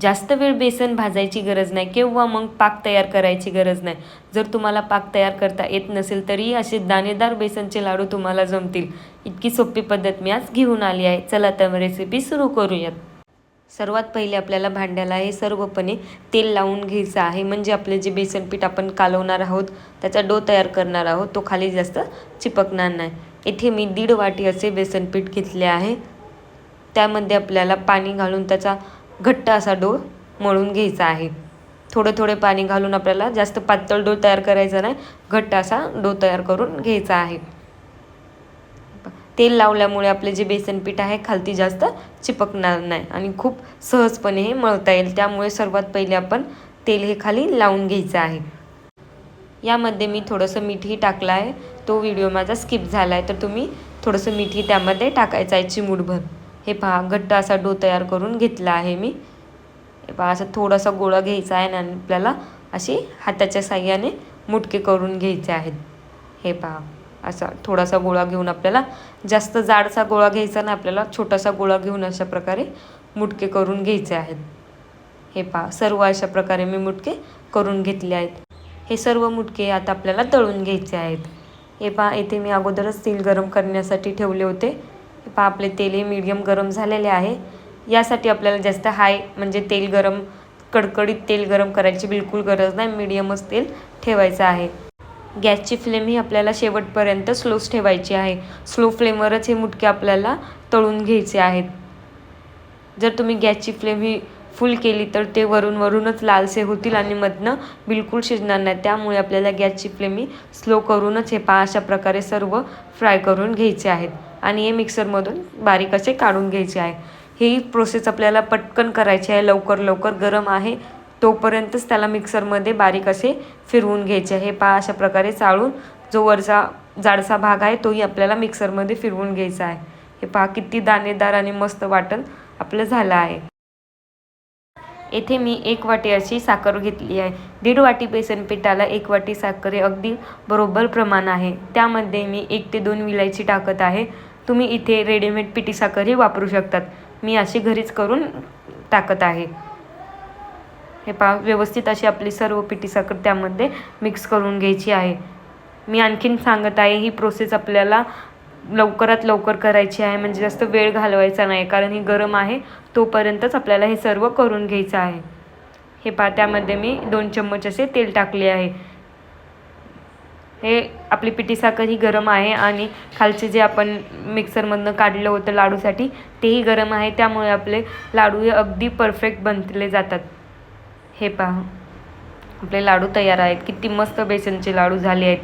जास्त वेळ बेसन भाजायची गरज नाही किंवा मग पाक तयार करायची गरज नाही. जर तुम्हाला पाक तयार करता येत नसेल तरी असे दाणेदार बेसनचे लाडू तुम्हाला जमतील. इतकी सोपी पद्धत मी आज घेऊन आली आहे. चला तर रेसिपी सुरू करूयात. सर्वात पहिले आपल्याला भांड्याला हे सर्वपणे तेल लावून घ्यायचं आहे. म्हणजे आपले जे बेसन पीठ आपण कालवणार आहोत त्याचा डो तयार करणार आहोत तो खाली जास्त चिपकणार नाही. इथे मी दीड वाटी असे बेसन पीठ घेतले आहे. त्यामध्ये आपल्याला पाणी घालून त्याचा घट्ट असा डो मळून घ्यायचा आहे. थोडं थोडे पाणी घालून आपल्याला जास्त पातळ डो तयार करायचा नाही घट्ट असा डो तयार करून घ्यायचा आहे. तेल लावल्यामुळे आपले जे बेसन पीठ आहे खालती जास्त चिपकणार नाही आणि खूप सहजपणे हे मळता येईल. त्यामुळे सर्वात पहिले आपण तेल हे खाली लावून घ्यायचं आहे. यामध्ये मी थोडंसं मीठही टाकलं आहे. तो व्हिडिओ माझा स्किप झाला आहे तर तुम्ही थोडंसं मीठही त्यामध्ये टाकायचं आहे चिमूटभर. हे पहा घट्ट असा डो तयार करून घेतला आहे मी. हे पहा असं थोडासा गोळा घ्यायचा आहे आणि आपल्याला अशी हाताच्या साह्याने मुटके करून घ्यायचे आहेत. हे पहा असा थोडासा गोळा घेऊन आपल्याला जास्त जाडसा गोळा घ्यायचा ना आपल्याला छोटासा गोळा घेऊन अशा प्रकारे मुटके करून घ्यायचे आहेत. हे पहा सर्व अशा प्रकारे मी मुटके करून घेतले आहेत. हे सर्व मुटके आता आपल्याला तळून घ्यायचे आहेत. हे पहा येथे मी अगोदरच तेल गरम करण्यासाठी ठेवले होते. पहा आपले तेलही मीडियम गरम झालेले आहे. यासाठी आपल्याला जास्त हाय म्हणजे तेल गरम कडकडीत तेल गरम करायची बिलकुल गरज नाही. मीडियमच तेल ठेवायचं आहे. गॅसची फ्लेम ही आपल्याला शेवटपर्यंत स्लोच ठेवायची आहे. स्लो फ्लेमवरच हे मुटके आपल्याला तळून घ्यायचे आहेत. जर तुम्ही गॅसची फ्लेम ही फुल केली तर ते वरून वरूनच लालसे होतील आणि मधनं बिलकुल शिजणार नाही. त्यामुळे आपल्याला गॅसची फ्लेमी स्लो करूनच हे पहा अशा प्रकारे सर्व फ्राय करून घ्यायचे आहेत. आणि हे मिक्सरमधून बारीक असे काढून घ्यायचे आहे. ही प्रोसेस आपल्याला पटकन करायची आहे. लवकर लवकर गरम आहे तोपर्यंतच त्याला मिक्सरमध्ये बारीक असे फिरवून घ्यायचे आहे. पहा अशा प्रकारे चाळून जो वरचा जाडसा भाग आहे तोही आपल्याला मिक्सरमध्ये फिरवून घ्यायचा आहे. हे पहा किती दाणेदार आणि मस्त वाटण आपलं झालं आहे. येथे मी एक वाटी अशी साखर घेतली आहे. दीड वाटी बेसन पिठाला एक वाटी साखर हे अगदी बरोबर प्रमाण आहे. त्यामध्ये मी एक ते दोन विलायची टाकत आहे. तुम्ही इथे रेडीमेड पिठी साखरही वापरू शकतात. मी अशी घरीच करून टाकत आहे. हे पा व्यवस्थित अशी आपली सर्व पिठी साखर त्यामध्ये मिक्स करून घ्यायची आहे. मी आणखीन सांगत आहे ही प्रोसेस आपल्याला लवकरात लवकर करायची आहे म्हणजे जास्त वेळ घालवायचा नाही कारण ही गरम आहे तोपर्यंतच आपल्याला हे सर्व करून घ्यायचं आहे. हे पहा त्यामध्ये मी दोन चम्मच असे तेल टाकले आहे. हे आपली पिठी साखर ही गरम आहे आणि खालचे जे आपण मिक्सरमधनं काढलं होतं लाडूसाठी तेही गरम आहे त्यामुळे आपले लाडू हे अगदी परफेक्ट बनले जातात. हे पहा आपले लाडू तयार आहेत किती मस्त बेसनचे लाडू झाले आहेत.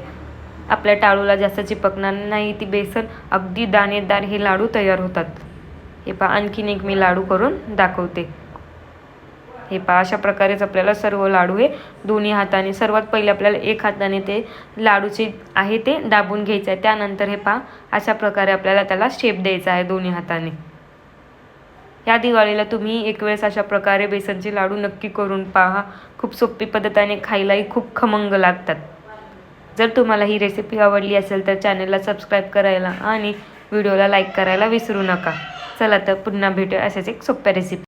आपल्या टाळूला जास्त चिपकणार नाही ती बेसन अगदी दाणेदार हे लाडू तयार होतात. हे पहा आणखीन एक मी लाडू करून दाखवते. हे पहा अशा प्रकारेच आपल्याला सर्व लाडू हे दोन्ही हाताने सर्वात पहिले आपल्याला एक हाताने ते लाडूचे आहे ते दाबून घ्यायचं आहे. त्यानंतर हे पहा अशा प्रकारे आपल्याला त्याला शेप द्यायचा आहे दोन्ही हाताने. या दिवाळीला तुम्ही एक वेळेस अशा प्रकारे बेसनचे लाडू नक्की करून पहा. खूप सोपी पद्धतीने खायलाही खूप खमंग लागतात. जर तुम्हाला ही रेसिपी आवडली असेल तर चॅनलला सबस्क्राईब करायला आणि व्हिडिओला लाईक करायला विसरू नका. चला तर पुन्हा भेटू अशाच एक सोप्या रेसिपी